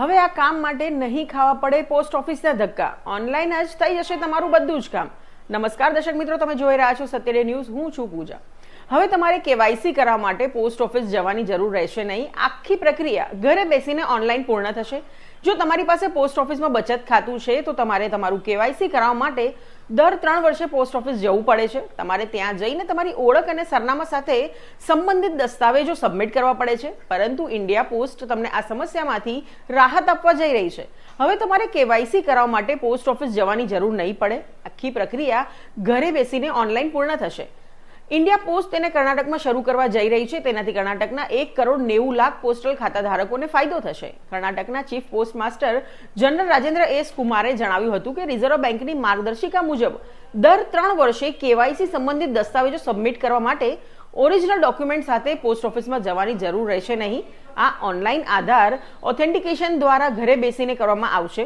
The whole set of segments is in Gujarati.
હવે આ કામ માટે નહીં ખાવા પડે પોસ્ટ ઓફિસના ધક્કા. ઓનલાઈન જ થઈ જશે તમારું બધું જ કામ. નમસ્કાર દર્શક મિત્રો, તમે જોઈ રહ્યા છો સત્યડે ન્યૂઝ. હું છું પૂજા. હવે તમારે કેવાયસી કરવા માટે પોસ્ટ ઓફિસ જવાની જરૂર રહેશે નહીં. આખી પ્રક્રિયા ઘરે બેસીને ઓનલાઈન પૂર્ણ થશે. જો તમારી પાસે પોસ્ટ ઓફિસમાં બચત ખાતું છે, તો તમારે તમારું કેવાયસી કરાવવા માટે દર ત્રણ વર્ષે પોસ્ટ ઓફિસ જવું પડે છે. તમારે ત્યાં જઈને તમારી ઓળખ અને સરનામા સાથે સંબંધિત દસ્તાવેજો સબમિટ કરવા પડે છે. પરંતુ ઇન્ડિયા પોસ્ટ તમને આ સમસ્યામાંથી રાહત આપવા જઈ રહી છે. હવે તમારે કેવાયસી કરાવવા માટે પોસ્ટ ઓફિસ જવાની જરૂર નહીં પડે. આખી પ્રક્રિયા ઘરે બેસીને ઓનલાઈન પૂર્ણ થશે. ઇન્ડિયા પોસ્ટ તેને કર્ણાટકમાં શરૂ કરવા જઈ રહી છે. તેનાથી કર્ણાટકના એક કરોડ નેવું લાખ પોસ્ટલ ખાતા ધારકોને ફાયદો થશે. કર્ણાટકના chief post master general Rajendra S કુમારે જણાવ્યું હતું કે રિઝર્વ બેંકની માર્ગદર્શિકા મુજબ દર ત્રણ વર્ષે કેવાયસી સંબંધિત દસ્તાવેજો સબમિટ કરવા માટે ઓરિજિનલ ડોક્યુમેન્ટ સાથે પોસ્ટ ઓફિસમાં જવાની જરૂર રહેશે નહીં. આ ઓનલાઈન આધાર ઓથેન્ટિકેશન દ્વારા ઘરે બેસીને કરવામાં આવશે.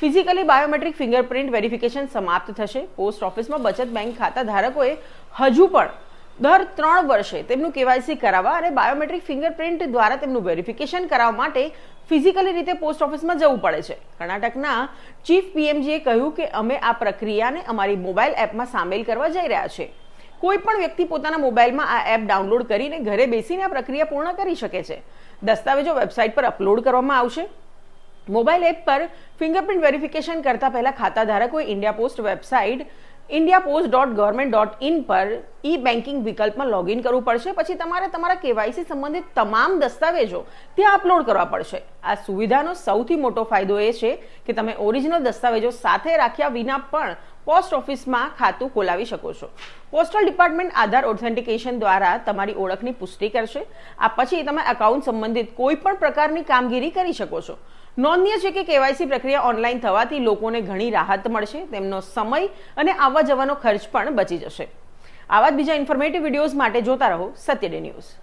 ફિઝિકલી બાયોમેટ્રિક ફિંગરપ્રિન્ટ વેરિફિકેશન સમાપ્ત થશે. પોસ્ટ ઓફિસમાં બચત બેંક ખાતા ધારકોએ હજુ પણ દર ત્રણ વર્ષે તેમનું કેવાયસી કરાવવા અને બાયોમેટ્રિક ફિંગરપ્રિન્ટ દ્વારા તેમનું વેરિફિકેશન કરાવવા માટે ફિઝિકલી રીતે પોસ્ટ ઓફિસમાં જવું પડે છે. કર્ણાટકના ચીફ પીએમજીએ કહ્યું કે અમે આ પ્રક્રિયાને અમારી મોબાઈલ એપમાં સામેલ કરવા જઈ રહ્યા છે કોઈ પણ વ્યક્તિ પોતાના મોબાઈલમાં આ એપ ડાઉનલોડ કરીને ઘરે બેસીને આ પ્રક્રિયા પૂર્ણ કરી શકે છે. દસ્તાવેજો વેબસાઇટ પર અપલોડ કરવામાં આવશે. મોબાઈલ એપ પર ફિંગરપ્રિન્ટ વેરિફિકેશન કરતા પહેલા ખાતા ધારકોએ India post website India post dot government dot in પર ઈ બેન્કિંગ વિકલ્પમાં લોગિન કરવું પડશે. પછી તમારે તમારા કેવાયસી સંબંધિત તમામ દસ્તાવેજો ત્યાં અપલોડ કરવા પડશે. આ સુવિધાનો સૌથી મોટો ફાયદો એ છે કે તમે ઓરિજિનલ દસ્તાવેજો સાથે રાખ્યા વિના પણ પોસ્ટ ઓફિસમાં ખાતું ખોલાવી શકો છો. પોસ્ટલ ડિપાર્ટમેન્ટ આધાર ઓથેન્ટિકેશન દ્વારા તમારી ઓળખની પુષ્ટિ કરશે. આ પછી તમે અકાઉન્ટ સંબંધિત કોઈ પણ પ્રકારની કામગીરી કરી શકો છો. નોંધનીય છે કે કેવાયસી પ્રક્રિયા ઓનલાઈન થવાથી લોકોને ઘણી રાહત મળશે, તેમનો સમય અને આવવા જવાનો ખર્ચ પણ બચી જશે. આવા જ બીજા ઇન્ફોર્મેટિવ વિડીયોઝ માટે જોતા રહો, સત્યડે ન્યૂઝ.